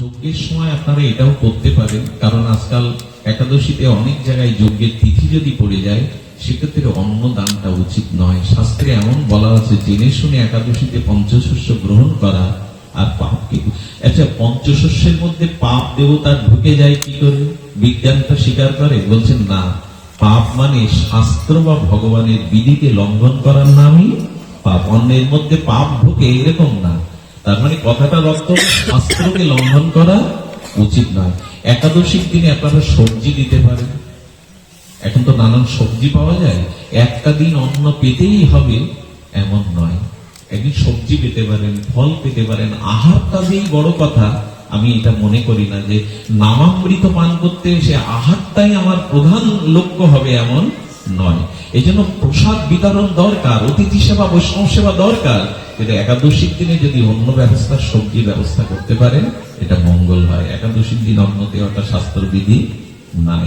যজ্ঞের সময় আপনারা এটাও করতে পারেন, কারণ আজকাল একাদশীতে অনেক জায়গায় যজ্ঞের তিথি যদি পড়ে যায়, সেক্ষেত্রে অন্ন দানটা উচিত নয়। শাস্ত্রে এমন বলা আছে, জেনে শুনে একাদশীতে পঞ্চশস্য গ্রহণ করা আর পাপকে আচ্ছা পঞ্চশস্যের মধ্যে পাপ দেবতা ঢুকে যায় কি করে? বিজ্ঞানটা স্বীকার করে, বলছেন না। পাপ মানে শাস্ত্র বা ভগবানের বিধিকে লঙ্ঘন করার নামই পাপ। অন্যের মধ্যে পাপ ঢুকে এরকম না। তার মানে কথাটা রক্ত শাস্ত্রকে লঙ্ঘন করা উচিত নয়। একাদশীর দিনে আপনারা সবজি দিতে পারেন। এখন তো নানান সবজি পাওয়া যায়। একটা দিন অন্ন পেতেই হবে এমন নয়। একদিন সবজি পেতে পারেন, ফল পেতে পারেন। আহার কাজেই বড় কথা। আমি এটা মনে করি না যে নামামৃত পান করতে এসে আহারটাই আমার প্রধান লক্ষ্য হবে এমন নয়। এই জন্য প্রসাদ বিতরণ দরকার, অতিথি সেবা, বৈষ্ণব সেবা দরকার। কিন্তু একাদশীর দিনে যদি অন্য ব্যবস্থা, সবজি ব্যবস্থা করতে পারে এটা মঙ্গল হয়। একাদশীর দিন অন্য দেওয়াটা শাস্ত্রবিধি নাই।